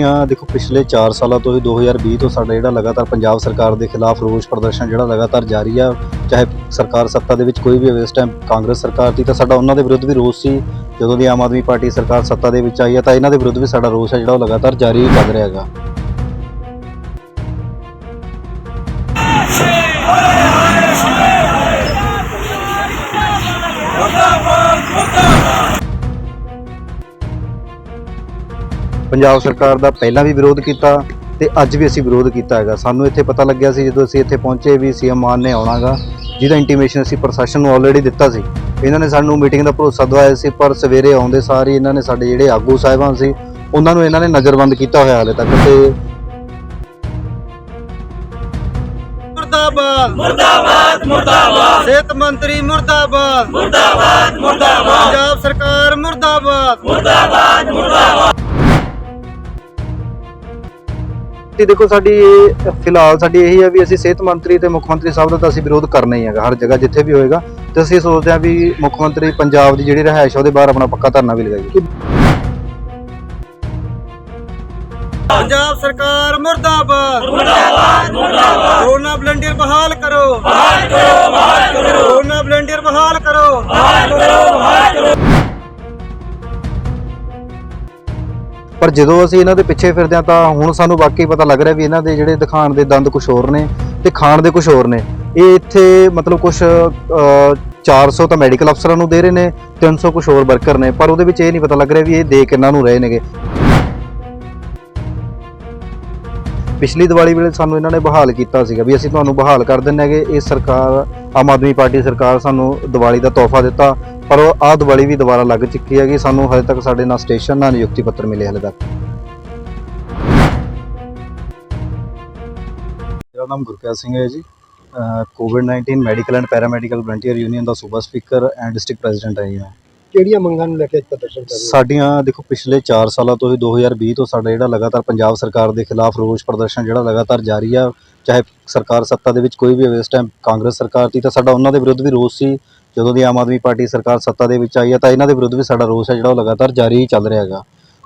ਹਾਂ ਦੇਖੋ, ਪਿਛਲੇ 4 ਸਾਲਾਂ ਤੋਂ ਹੀ 2020 ਤੋਂ ਸਾਡਾ ਜਿਹੜਾ ਲਗਾਤਾਰ ਪੰਜਾਬ ਸਰਕਾਰ ਦੇ ਖਿਲਾਫ ਰੋਸ ਪ੍ਰਦਰਸ਼ਨ ਜਿਹੜਾ ਲਗਾਤਾਰ ਜਾਰੀ ਆ, ਚਾਹੇ ਸਰਕਾਰ ਸੱਤਾ ਦੇ ਵਿੱਚ ਕੋਈ ਵੀ ਹੋਵੇ, ਇਸ ਟਾਈਮ ਕਾਂਗਰਸ ਸਰਕਾਰ ਦੀ, ਤਾਂ ਸਾਡਾ ਉਹਨਾਂ ਦੇ ਵਿਰੁੱਧ ਵੀ ਰੋਸ ਸੀ। ਜਦੋਂ ਦੀ ਆਮ ਆਦਮੀ ਪਾਰਟੀ ਸਰਕਾਰ ਸੱਤਾ ਦੇ ਵਿੱਚ ਆਈ ਆ, ਤਾਂ ਇਹਨਾਂ ਦੇ ਵਿਰੁੱਧ ਵੀ ਸਾਡਾ ਰੋਸ ਹੈ ਜਿਹੜਾ ਉਹ ਲਗਾਤਾਰ ਜਾਰੀ ਚੱਲ ਰਿਹਾ ਹੈਗਾ। ਪੰਜਾਬ ਸਰਕਾਰ ਦਾ ਪਹਿਲਾਂ ਵੀ ਵਿਰੋਧ ਕੀਤਾ ਤੇ ਅੱਜ ਵੀ ਅਸੀਂ ਵਿਰੋਧ ਕੀਤਾ ਹੈਗਾ। ਸਾਨੂੰ ਇੱਥੇ ਪਤਾ ਲੱਗਿਆ ਸੀ ਜਦੋਂ ਅਸੀਂ ਇੱਥੇ ਪਹੁੰਚੇ ਵੀ ਸੀਐਮ ਮਾਨ ਨੇ ਆਉਣਾਗਾ ਜਿਹਦਾ ਇੰਟੀਮੇਸ਼ਨ ਅਸੀਂ ਪ੍ਰਸ਼ਾਸਨ ਨੂੰ ਆਲਰੇਡੀ ਦਿੱਤਾ ਸੀ। ਇਹਨਾਂ ਨੇ ਸਾਨੂੰ ਮੀਟਿੰਗ ਦਾ ਭਰੋਸਾ ਦਵਾਇਆ ਸੀ ਪਰ ਸਵੇਰੇ ਆਉਂਦੇ ਸਾਰ ਹੀ ਇਹਨਾਂ ਨੇ ਸਾਡੇ ਜਿਹੜੇ ਆਗੂ ਸਾਹਿਬਾਨ ਸੀ ਉਹਨਾਂ ਨੂੰ ਇਹਨਾਂ ਨੇ ਨਜ਼ਰਬੰਦ ਕੀਤਾ ਹੋਇਆ ਹਾਲੇ ਤੱਕ ਤੇ ਮੁਰਦਾਬਾਦ। ਮੁਰਦਾਬਾਦ ਮੁਰਦਾਬਾਦ। ਸਿਹਤ ਮੰਤਰੀ ਮੁਰਦਾਬਾਦ। ਮੁਰਦਾਬਾਦ ਮੁਰਦਾਬਾਦ। ਪੰਜਾਬ ਸਰਕਾਰ ਮੁਰਦਾਬਾਦ। ਤੇ ਦੇਖੋ ਸਾਡੀ ਇਹ ਫਿਲਹਾਲ ਸਾਡੀ ਇਹੀ ਹੈ ਵੀ ਅਸੀਂ ਸਿਹਤ ਮੰਤਰੀ ਤੇ ਮੁੱਖ ਮੰਤਰੀ ਸਾਹਿਬ ਦਾ ਤਾਂ ਅਸੀਂ ਵਿਰੋਧ ਕਰਨਾ ਹੀ ਹੈਗਾ, ਹਰ ਜਗ੍ਹਾ ਜਿੱਥੇ ਵੀ ਹੋਏਗਾ। ਤੇ ਅਸੀਂ ਸੋਚਦੇ ਹਾਂ ਵੀ ਮੁੱਖ ਮੰਤਰੀ ਪੰਜਾਬ ਦੀ ਜਿਹੜੀ ਰਿਹਾਇਸ਼ ਉਹਦੇ ਬਾਹਰ ਆਪਣਾ ਪੱਕਾ ਧਰਨਾ ਵੀ ਲਗਾਈਏ। ਪੰਜਾਬ ਸਰਕਾਰ ਮੁਰਦਾਬਾਦ। ਮੁਰਦਾਬਾਦ ਮੁਰਦਾਬਾਦ। ਕੋਰੋਨਾ ਵਲੰਟੀਅਰ ਬਹਾਲ ਕਰੋ। ਬਹਾਲ ਕਰੋ ਬਹਾਲ ਕਰੋ। ਕੋਰੋਨਾ ਵਲੰਟੀਅਰ ਬਹਾਲ ਕਰੋ। ਪਰ ਜਦੋਂ ਅਸੀਂ ਇਹਨਾਂ ਦੇ ਪਿੱਛੇ ਫਿਰਦੇ ਹਾਂ ਤਾਂ ਹੁਣ ਸਾਨੂੰ ਵਾਕਈ ਪਤਾ ਲੱਗ ਰਿਹਾ ਵੀ ਇਹਨਾਂ ਦੇ ਜਿਹੜੇ ਦਿਖਾਣ ਦੇ ਦੰਦ ਕੁਝ ਹੋਰ ਨੇ ਤੇ ਖਾਣ ਦੇ ਕੁਝ ਹੋਰ ਨੇ। ਇਹ ਇੱਥੇ ਮਤਲਬ ਕੁਝ 400 ਤਾਂ ਮੈਡੀਕਲ ਅਫਸਰਾਂ ਨੂੰ ਦੇ ਰਹੇ ਨੇ 300 ਕੁਝ ਹੋਰ ਵਰਕਰ ਨੇ, ਪਰ ਉਹਦੇ ਵਿੱਚ ਇਹ ਨਹੀਂ ਪਤਾ ਲੱਗ ਰਿਹਾ ਵੀ ਇਹ ਦੇ ਕਿੰਨਾਂ ਨੂੰ ਰਹੇ ਨੇਗੇ। ਪਿਛਲੀ ਦੀਵਾਲੀ ਵੇਲੇ ਸਾਨੂੰ ਇਹਨਾਂ ਨੇ ਬਹਾਲ ਕੀਤਾ ਸੀਗਾ ਵੀ ਅਸੀਂ ਤੁਹਾਨੂੰ ਬਹਾਲ ਕਰ ਦਿੰਨੇ ਹੈਗੇ। ਇਹ ਸਰਕਾਰ, ਆਮ ਆਦਮੀ ਪਾਰਟੀ ਸਰਕਾਰ ਸਾਨੂੰ ਦੀਵਾਲੀ ਦਾ ਤੋਹਫਾ ਦਿੱਤਾ, ਪਰ ਉਹ ਆਹ ਦੀਵਾਲੀ ਵੀ ਦੁਬਾਰਾ ਲੱਗ ਚੁੱਕੀ ਹੈਗੀ। ਸਾਨੂੰ ਹਜੇ ਤੱਕ ਸਾਡੇ ਨਾਲ ਸਟੇਸ਼ਨ ਨਾਲ ਨਿਯੁਕਤੀ ਪੱਤਰ ਮਿਲੇ ਹਲੇ ਤੱਕ। ਮੇਰਾ ਨਾਮ ਗੁਰਕਿਆਤ ਸਿੰਘ ਹੈ ਜੀ। ਕੋਵਿਡ-19 medical and paramedical volunteer union ਦਾ ਸੂਬਾ ਸਪੀਕਰ ਐਂਡ ਡਿਸਟ੍ਰਿਕਟ ਪ੍ਰੈਜ਼ੀਡੈਂਟ ਹੈ ਜੀ ਮੈਂ। ਕਿਹੜੀਆਂ ਮੰਗਾਂ ਨੂੰ ਲੈ ਕੇ ਅੱਜ ਪ੍ਰਦਰਸ਼ਨ ਕਰ ਰਹੇ ਹੋ? ਸਾਡੀਆਂ ਦੇਖੋ, ਪਿਛਲੇ 4 ਸਾਲਾਂ ਤੋਂ ਹੀ 2020 ਤੋਂ ਸਾਡਾ ਜਿਹੜਾ ਲਗਾਤਾਰ ਪੰਜਾਬ ਸਰਕਾਰ ਦੇ ਖਿਲਾਫ ਰੋਸ ਪ੍ਰਦਰਸ਼ਨ ਜਿਹੜਾ ਲਗਾਤਾਰ ਜਾਰੀ ਆ, ਚਾਹੇ ਸਰਕਾਰ ਸੱਤਾ ਦੇ ਵਿੱਚ ਕੋਈ ਵੀ ਹੋਵੇ, ਇਸ ਟਾਈਮ ਕਾਂਗਰਸ ਸਰਕਾਰ ਦੀ, ਤਾਂ ਸਾਡਾ ਉਹਨਾਂ ਦੇ ਵਿਰੁੱਧ ਵੀ ਰੋਸ ਸੀ। ਜਦੋਂ ਦੀ ਆਮ ਆਦਮੀ ਪਾਰਟੀ ਸਰਕਾਰ ਸੱਤਾ ਦੇ ਵਿੱਚ ਆਈ ਹੈ ਤਾਂ ਇਹਨਾਂ ਦੇ ਵਿਰੁੱਧ ਵੀ ਸਾਡਾ ਰੋਸ ਹੈ ਜਿਹੜਾ ਉਹ ਲਗਾਤਾਰ ਜਾਰੀ ਹੀ ਚੱਲ ਰਿਹਾ ਹੈਗਾ।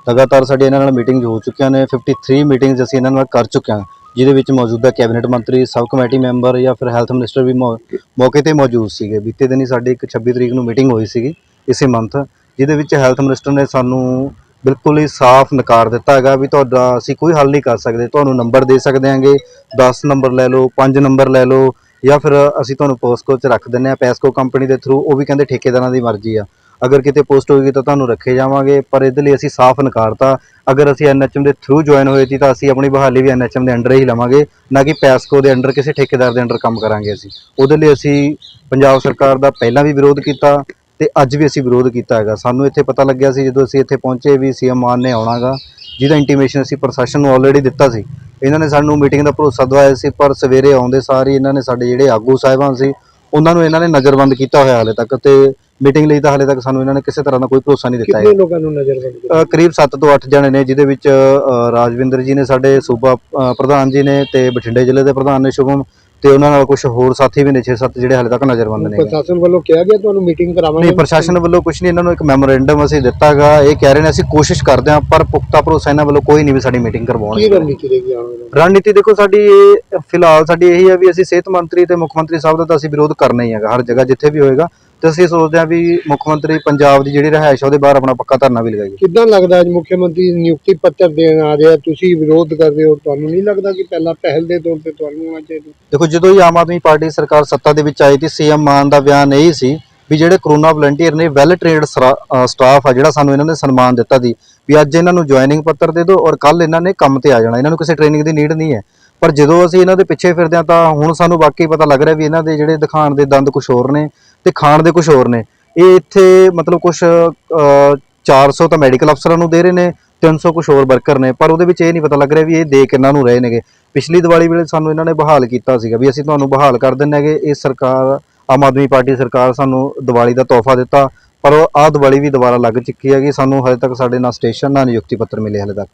ਲਗਾਤਾਰ ਸਾਡੀ ਇਹਨਾਂ ਨਾਲ ਮੀਟਿੰਗ ਹੋ ਚੁੱਕੀਆਂ ਨੇ 53 ਮੀਟਿੰਗਸ ਅਸੀਂ ਇਹਨਾਂ ਨਾਲ ਕਰ ਚੁੱਕੇ ਹਾਂ, ਜਿਹਦੇ ਵਿੱਚ ਮੌਜੂਦਾ ਕੈਬਨਿਟ ਮੰਤਰੀ, ਸਬ ਕਮੇਟੀ ਮੈਂਬਰ ਜਾਂ ਫਿਰ ਹੈਲਥ ਮਿਨਿਸਟਰ ਵੀ ਮੌਕੇ ਤੇ ਮੌਜੂਦ ਸੀਗੇ। ਬੀਤੇ ਦਿਨੀ ਸਾਡੀ ਇੱਕ 26 ਤਰੀਕ ਨੂੰ ਮੀਟਿੰਗ ਹੋਈ ਸੀਗੀ। ਇਸੇ ਮੰਥ, ਜਿਹਦੇ ਵਿੱਚ ਹੈਲਥ ਮਿਨਿਸਟਰ ਨੇ ਸਾਨੂੰ ਬਿਲਕੁਲ ਹੀ ਸਾਫ਼ ਨਕਾਰ ਦਿੱਤਾ ਹੈਗਾ ਵੀ ਤੁਹਾਡਾ, ਅਸੀਂ ਕੋਈ ਹੱਲ ਨਹੀਂ ਕਰ ਸਕਦੇ। ਤੁਹਾਨੂੰ ਨੰਬਰ ਦੇ ਸਕਦੇ ਹਾਂਗੇ 10 ਨੰਬਰ ਲੈ ਲਓ 5 ਨੰਬਰ ਲੈ ਲਓ, ਜਾਂ ਫਿਰ ਅਸੀਂ ਤੁਹਾਨੂੰ ਪੋਸਕੋ 'ਚ ਰੱਖ ਦਿੰਨੇ ਆ ਪੈਸਕੋ ਕੰਪਨੀ ਦੇ ਥਰੂ ਉਹ ਵੀ ਕਹਿੰਦੇ ਠੇਕੇਦਾਰਾਂ ਦੀ ਮਰਜ਼ੀ ਆ। ਅਗਰ ਕਿਤੇ ਪੋਸਟ ਹੋਏਗੀ ਤਾਂ ਤੁਹਾਨੂੰ ਰੱਖੇ ਜਾਵਾਂਗੇ, ਪਰ ਇਹਦੇ ਲਈ ਅਸੀਂ ਸਾਫ਼ ਨਕਾਰਤਾ ਅਗਰ ਅਸੀਂ ਐਨਐਚਐਮ ਦੇ ਥਰੂ ਜੁਆਇਨ ਹੋਏ ਸੀ ਤਾਂ ਅਸੀਂ ਆਪਣੀ ਬਹਾਲੀ ਵੀ ਐਨਐਚਐਮ ਦੇ ਅੰਡਰ ਹੀ ਲਵਾਂਗੇ, ਨਾ ਕਿ ਪੈਸਕੋ ਦੇ ਅੰਡਰ ਕਿਸੇ ਠੇਕੇਦਾਰ ਦੇ ਅੰਡਰ ਕੰਮ ਕਰਾਂਗੇ ਅਸੀਂ। ਉਹਦੇ ਲਈ ਅਸੀਂ ਪੰਜਾਬ ਸਰਕਾਰ ਦਾ ਪਹਿਲਾਂ ਵੀ ਵਿਰੋਧ ਕੀਤਾ ਤੇ ਅੱਜ ਵੀ ਅਸੀਂ ਵਿਰੋਧ ਕੀਤਾ ਹੈਗਾ। ਸਾਨੂੰ ਇੱਥੇ ਪਤਾ ਲੱਗਿਆ ਸੀ ਜਦੋਂ ਅਸੀਂ ਇੱਥੇ ਪਹੁੰਚੇ ਵੀ ਸੀਐਮ ਮਾਨ ਨੇ ਆਉਣਾਗਾ ਜਿਹਦਾ ਇੰਟੀਮੇਸ਼ਨ ਅਸੀਂ ਪ੍ਰਸ਼ਾਸਨ ਨੂੰ ਆਲਰੇਡੀ ਦਿੱਤਾ ਸੀ। ਇਹਨਾਂ ਨੇ ਸਾਨੂੰ ਮੀਟਿੰਗ ਦਾ ਭਰੋਸਾ ਦਵਾਇਆ ਸੀ ਪਰ ਸਵੇਰੇ ਆਉਂਦੇ ਸਾਰ ਹੀ ਇਹਨਾਂ ਨੇ ਸਾਡੇ ਜਿਹੜੇ ਆਗੂ ਸਾਹਿਬਾਨ ਸੀ ਉਹਨਾਂ ਨੂੰ ਇਹਨਾਂ ਨੇ ਨਜ਼ਰਬੰਦ ਕੀਤਾ ਹੋਇਆ ਹਾਲੇ ਤੱਕ ਤੇ ਮੀਟਿੰਗ ਲਈ ਤਾਂ ਹਾਲੇ ਤੱਕ ਸਾਨੂੰ ਇਹਨਾਂ ਨੇ ਕਿਸੇ ਤਰ੍ਹਾਂ ਦਾ ਕੋਈ ਭਰੋਸਾ ਨਹੀਂ ਦਿੱਤਾ ਹੈ ਕਿੰਨੇ ਲੋਕਾਂ ਨੂੰ ਨਜ਼ਰਬੰਦ ਕੀਤਾ? ਕਰੀਬ 7 ਤੋਂ 8 ਜਣੇ ਨੇ ਜਿਹਦੇ ਵਿੱਚ ਰਾਜਵਿੰਦਰ ਜੀ ਨੇ ਸਾਡੇ ਸੂਬਾ ਪ੍ਰਧਾਨ ਜੀ ਨੇ ਤੇ ਬਠਿੰਡੇ ਜ਼ਿਲ੍ਹੇ ਦੇ ਪ੍ਰਧਾਨ ਨੇ ਸ਼ੁਭਮ ਤੇ ਉਹਨਾਂ ਨਾਲ ਕੁਝ ਹੋਰ ਸਾਥੀ ਵੀ ਨੇ 6-7 ਜਿਹੜੇ ਹਾਲੇ ਤੱਕ ਨਜ਼ਰਬੰਦ ਨੇ। ਪ੍ਰਸ਼ਾਸਨ ਵੱਲੋਂ ਕਿਹਾ ਗਿਆ ਤੁਹਾਨੂੰ ਮੀਟਿੰਗ ਕਰਾਵਾਂਗੇ? ਨਹੀਂ ਪ੍ਰਸ਼ਾਸਨ ਵੱਲੋਂ ਕੁਝ ਨਹੀਂ ਇਹਨਾਂ ਨੂੰ ਇੱਕ ਮੈਮੋਰੈਂਡਮ ਅਸੀਂ ਦਿੱਤਾਗਾ। ਇਹ ਕਹਿ ਰਹੇ ਨੇ ਅਸੀਂ ਕੋਸ਼ਿਸ਼ ਕਰਦੇ ਹਾਂ ਪਰ ਪੁਖਤਾ ਭਰੋਸਾ ਇਹਨਾਂ ਵੱਲੋਂ ਕੋਈ ਨਹੀਂ ਵੀ ਸਾਡੀ ਮੀਟਿੰਗ ਕੀ ਕਰਵਾਉਣਗੇ ਰਣਨੀਤੀ ਰਹੇਗੀ ਆਉਣ ਵਾਲੀ? ਰਣਨੀਤੀ ਦੇਖੋ ਸਾਡੀ ਇਹ ਫਿਲਹਾਲ ਸਾਡੀ ਇਹੀ ਹੈ ਵੀ ਅਸੀਂ ਸਿਹਤ ਮੰਤਰੀ ਤੇ ਮੁੱਖ ਮੰਤਰੀ ਸਾਹਿਬ ਦਾ ਤਾਂ ਅਸੀਂ ਵਿਰੋਧ ਕਰਨਾ ਹੀ ਹੈਗਾ ਹਰ ਜਗ੍ਹਾ ਜਿੱਥੇ ਵੀ ਹੋਏਗਾ। ਤੇ ਅਸੀਂ ਸੋਚਦੇ ਹਾਂ ਵੀ ਮੁੱਖ ਮੰਤਰੀ ਪੰਜਾਬ ਦੀ ਜਿਹੜੀ ਰਿਹਾਇਸ਼ ਆ ਉਹਦੇ ਬਾਹਰ ਆਪਣਾ ਪੱਕਾ ਧਰਨਾ ਵੀ ਲਗਾਈਏ। ਕਿੱਦਾਂ ਲੱਗਦਾ ਅੱਜ ਮੁੱਖ ਮੰਤਰੀ ਨਿਯੁਕਤੀ ਪੱਤਰ ਦੇਣ ਆ ਰਿਹਾ? ਤੁਸੀਂ ਵਿਰੋਧ ਕਰਦੇ ਹੋ ਤੁਹਾਨੂੰ ਨਹੀਂ ਲੱਗਦਾ ਕਿ ਪਹਿਲਾਂ ਪਹਿਲ ਦੇ ਤੌਰ ਤੇ ਤੁਹਾਨੂੰ ਆਉਣਾ ਚਾਹੀਦਾ? ਦੇਖੋ ਜਦੋਂ ਹੀ ਆਮ ਆਦਮੀ ਪਾਰਟੀ ਸਰਕਾਰ ਸੱਤਾ ਦੇ ਵਿੱਚ ਆਈ ਸੀ ਸੀਐਮ ਮਾਨ ਦਾ ਬਿਆਨ ਇਹ ਸੀ ਵੀ ਜਿਹੜੇ ਕਰੋਨਾ ਵਲੰਟੀਅਰ ਨੇ ਵੈਲ ਟ੍ਰੇਨਡ ਸਟਾਫ ਆ ਜਿਹੜਾ ਸਾਨੂੰ ਇਹਨਾਂ ਨੇ ਸਨਮਾਨ ਦਿੱਤਾ ਸੀ ਵੀ ਅੱਜ ਇਹਨਾਂ ਨੂੰ ਜੁਆਇਨਿੰਗ ਪੱਤਰ ਦੇ ਦਿਓ ਔਰ ਕੱਲ ਇਹਨਾਂ ਨੇ ਕੰਮ ਤੇ ਆ ਜਾਣਾ। ਇਹਨਾਂ ਨੂੰ ਕਿਸੇ ਟ੍ਰੇਨਿੰਗ ਦੀ ਨੀਡ ਨਹੀਂ ਹੈ। ਪਰ ਜਦੋਂ ਅਸੀਂ ਇਹਨਾਂ ਦੇ ਪਿੱਛੇ ਫਿਰਦੇ ਹਾਂ ਤਾਂ ਹੁਣ ਸਾਨੂੰ ਵਾਕਈ ਪਤਾ ਲੱਗ ਰਿਹਾ ਵੀ ਇਹਨਾਂ ਦੇ ਜਿਹੜੇ ਦਿਖਾਣ ਦੇ ਦੰਦ ਕੁਝ ਹੋਰ ਨੇ। ਤੇ ਖਾਣ ਦੇ ਕੁਝ ਹੋਰ ਨੇ। ਇਹ ਇੱਥੇ ਮਤਲਬ ਕੁਝ 400 ਤਾਂ ਮੈਡੀਕਲ ਅਫਸਰਾਂ ਨੂੰ ਦੇ ਰਹੇ ਨੇ 300 ਕੁਝ ਹੋਰ ਵਰਕਰ ਨੇ। ਪਰ ਉਹਦੇ ਵਿੱਚ ਇਹ ਨਹੀਂ ਪਤਾ ਲੱਗ ਰਿਹਾ ਵੀ ਇਹ ਦੇ ਕਿੰਨਾਂ ਨੂੰ ਰਹੇ ਨੇਗੇ। ਪਿਛਲੀ ਦੀਵਾਲੀ ਵੇਲੇ ਸਾਨੂੰ ਇਹਨਾਂ ਨੇ ਬਹਾਲ ਕੀਤਾ ਸੀਗਾ ਵੀ ਅਸੀਂ ਤੁਹਾਨੂੰ ਬਹਾਲ ਕਰ ਦਿੰਨੇ ਹੈਗੇ। ਇਹ ਸਰਕਾਰ, ਆਮ ਆਦਮੀ ਪਾਰਟੀ ਸਰਕਾਰ ਸਾਨੂੰ ਦੀਵਾਲੀ ਦਾ ਤੋਹਫਾ ਦਿੱਤਾ। ਪਰ ਉਹ ਆਹ ਦੀਵਾਲੀ ਵੀ ਦੁਬਾਰਾ ਲੱਗ ਚੁੱਕੀ ਹੈਗੀ। ਸਾਨੂੰ ਹਜੇ ਤੱਕ ਸਾਡੇ ਨਾਲ ਸਟੇਸ਼ਨ ਨਾਲ ਨਿਯੁਕਤੀ ਪੱਤਰ ਮਿਲੇ ਹਲੇ ਤੱਕ।